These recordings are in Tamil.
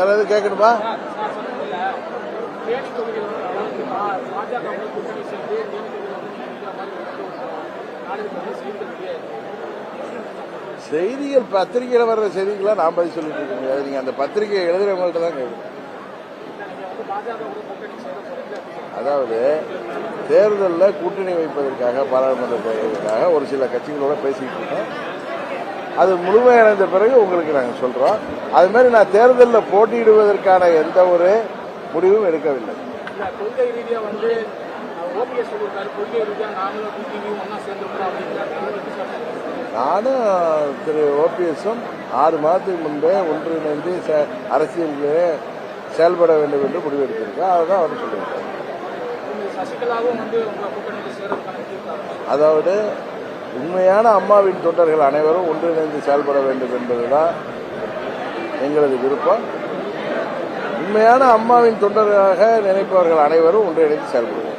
வேற எதுவும் கேட்கணுமா செய்திகள் வெளியாயிருக்கு பத்திரிகையில் வர்ற செய்திகளை நான் பதில் சொல்லிட்டு இருக்கீங்க நீங்க அந்த பத்திரிகையை எழுதுறவங்கள்ட்ட தான் கேட்கணும். அதாவது தேர்தலில் கூட்டணி வைப்பதற்காக பாராளுமன்ற தேர்தலுக்காக ஒரு சில கட்சிகளோட பேசிக்கிட்டு இருக்கோம். அது முழுமையடைந்த பிறகு உங்களுக்கு நாங்கள் சொல்றோம். அது மாதிரி நான் தேர்தலில் போட்டியிடுவதற்கான எந்த ஒரு முடிவும் எடுக்கவில்லை. கொள்கை வந்து ஓபிஎஸ் கொள்கை நாங்களும் டிடிவியும் அப்படிங்கிறாங்க. நானும் திரு ஓபிஎஸும் ஆறு மாதத்துக்கு முன்பே ஒன்றிணைந்து அரசியலிலே செயல்பட வேண்டும் என்று முடிவெடுத்திருக்கோம். அதுதான் அவர் சொல்லியிருக்காரு. அதாவது உண்மையான அம்மாவின் தொண்டர்கள் அனைவரும் ஒன்றிணைந்து செயல்பட வேண்டும் என்பதுதான் எங்களது விருப்பம். உண்மையான அம்மாவின் தொண்டர்களாக நினைப்பவர்கள் அனைவரும் ஒன்றிணைந்து செயல்படுவோம்.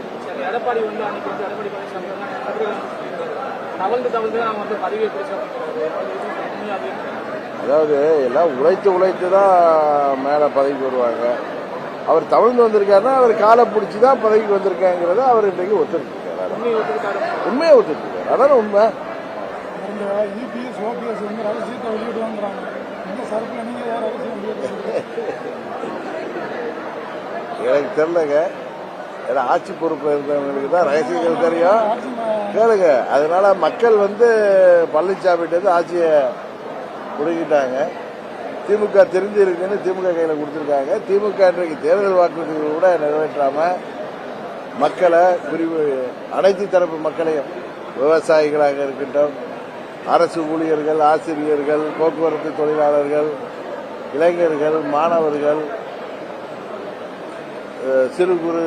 அதாவது எல்லாம் உழைத்து உழைத்து தான் மேலே பதவிக்கு வருவாங்க. அவர் தவிழ்ந்து வந்திருக்காருன்னா அவர் காலை பிடிச்சி தான் பதவிக்கு வந்திருக்காங்கிறத அவர் இன்றைக்கு ஒத்துருக்காரு உண்மையை ஒத்துருக்காரு அதான உண்மை. இந்த இபிஎஸ் ஓபிஎஸ் வந்து ரகசியத்தை வெளியிடுவாங்கிறாங்க. இந்த சரக்குல நீங்க யார் ரகசியம் வெளியிடுறீங்க எனக்கு தெரியலங்க ஏன்னா ஆட்சி பொறுப்பு இருந்தவங்களுக்கு தான் ரகசியங்கள் தெரியும். கேளுங்க. அதனால மக்கள் வந்து பழனிசாமிகிட்ட இருந்து ஆட்சியை பிடுங்கிட்டாங்க. திமுக தெரிஞ்சு இருக்குன்னு திமுக கையில் கொடுத்துருக்காங்க. திமுக இன்றைக்கு தேர்தல் வாக்குறுதிகள் கூட நிறைவேற்றாம மக்களை பிரிவு அனைத்து தரப்பு மக்களையும் விவசாயிகளாக இருக்கட்டும் அரசு ஊழியர்கள் ஆசிரியர்கள் போக்குவரத்து தொழிலாளர்கள் இளைஞர்கள் மாணவர்கள் சிறு குறு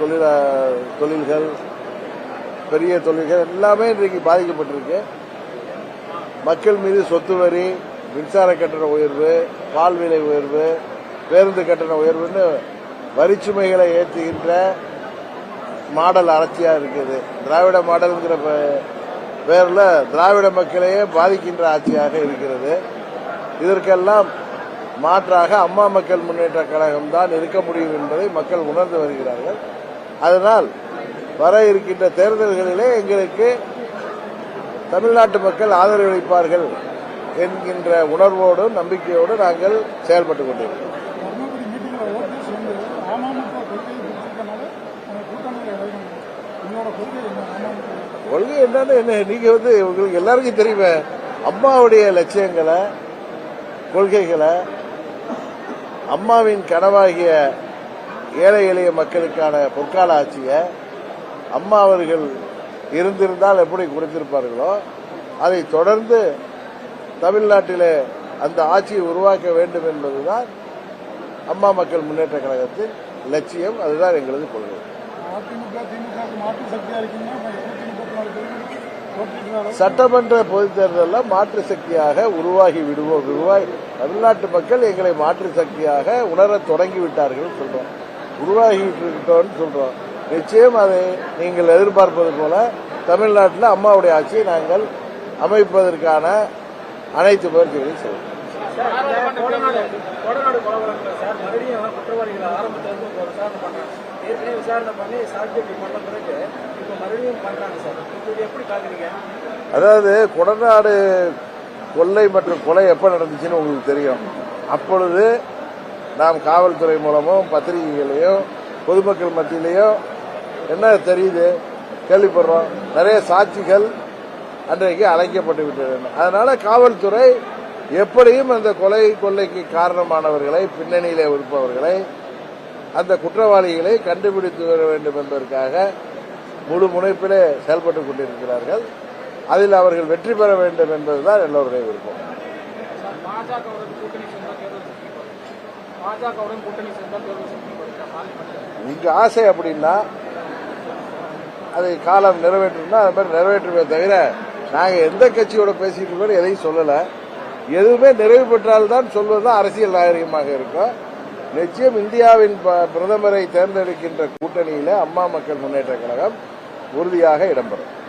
தொழிலா தொழில்கள் பெரிய தொழில்கள் எல்லாமே இன்றைக்கு பாதிக்கப்பட்டிருக்கு. மக்கள் மீது சொத்து வரி மின்சார கட்டண உயர்வு பால் விலை உயர்வு பேருந்து கட்டண உயர்வுன்னு வரிச்சுமைகளை ஏற்றுகின்ற மாடல் அரசியா இருக்குது. திராவிட மாடல்ங்கிற பேரில் திராவிட மக்களையே பாதிக்கின்ற ஆட்சியாக இருக்கிறது. இதற்கெல்லாம் மாற்றாக அம்மா மக்கள் முன்னேற்ற கழகம் தான் இருக்க முடியும் என்பதை மக்கள் உணர்ந்து வருகிறார்கள். அதனால் வர இருக்கின்ற தேர்தல்களிலே எங்களுக்கு தமிழ்நாட்டு மக்கள் ஆதரவளிப்பார்கள் என்கின்ற உணர்வோடும் நம்பிக்கையோடு நாங்கள் செயல்பட்டுக் கொண்டிருக்கிறோம். கொள்கை கொள்கை என்னன்னு என்ன? நீங்க வந்து உங்களுக்கு எல்லாருக்கும் தெரியுமே. அம்மாவுடைய லட்சியங்களை கொள்கைகளை அம்மாவின் கனவாகிய ஏழை எளிய மக்களுக்கான பொற்கால ஆட்சியை அம்மா அவர்கள் இருந்திருந்தால் எப்படி கொடுத்திருப்பார்களோ அதை தொடர்ந்து தமிழ்நாட்டிலே அந்த ஆட்சியை உருவாக்க வேண்டும் என்பதுதான் அம்மா மக்கள் முன்னேற்ற கழகத்தின் லட்சியம். அதுதான் எங்களது கொள்கை. சட்டமன்ற பொதுத் தேர்தலில் மாற்று சக்தியாக உருவாகி விடுவோம் உருவாகி தமிழ்நாட்டு மக்கள் எங்களை மாற்று சக்தியாக உணரத் தொடங்கி விட்டார்கள் சொல்றோம் உருவாகிட்டு இருக்கோம்னு சொல்றோம் நிச்சயம் அதை நீங்கள் எதிர்பார்ப்பது போல தமிழ்நாட்டில் அம்மாவுடைய ஆட்சியை நாங்கள் அமைப்பதற்கான அனைத்து முயற்சிகளையும் செய்வோம் கொடநாடு கொடநாடு கொலவரங்கள் சார் மறுபடியும் குற்றவாளிகளை ஆரம்பத்துல ஏற்கனவே விசாரணை பண்ணி சாட்சியத்தை பண்ண பிறகு இப்போ மறுபடியும் பண்றாங்க சார். இது எப்படி பாக்குறீங்க? அதாவது கொடநாடு கொள்ளை மற்றும் கொலை எப்ப நடந்துச்சுன்னு உங்களுக்கு தெரியும். அப்பொழுது நாம் காவல்துறை மூலமும் பத்திரிகைகளையும் பொதுமக்கள் மத்தியிலையும் என்ன தெரியுது? கேள்விப்படுறோம். நிறைய சாட்சிகள் அன்றைக்கு அழைக்கப்பட்டு விட்டது. அதனால காவல்துறை எப்படியும் அந்த கொலை கொள்ளைக்கு காரணமானவர்களை பின்னணியிலே இருப்பவர்களை அந்த குற்றவாளிகளை கண்டுபிடித்து வர வேண்டும் என்பதற்காக முழு முனைப்பிலே செயல்பட்டுக் கொண்டிருக்கிறார்கள். அதில் அவர்கள் வெற்றி பெற வேண்டும் என்பதுதான் எல்லோருடைய விருப்பம். இங்க ஆசை அப்படின்னா அதை காலம் நிறைவேற்றணும்னா அது மாதிரி நிறைவேற்றுமே தவிர நாங்க எந்த கட்சியோட பேசிட்டு இருக்கோம் எதையும் சொல்லல. எதுவுமே நிறைவு பெற்றால்தான் சொல்வதுதான் அரசியல் நாகரிகமாக இருக்கும். நிச்சயம் இந்தியாவின் ப- பிரதமரை தேர்ந்தெடுக்கின்ற கூட்டணியில அம்மா மக்கள் முன்னேற்ற கழகம் உறுதியாக இடம்பெறும்.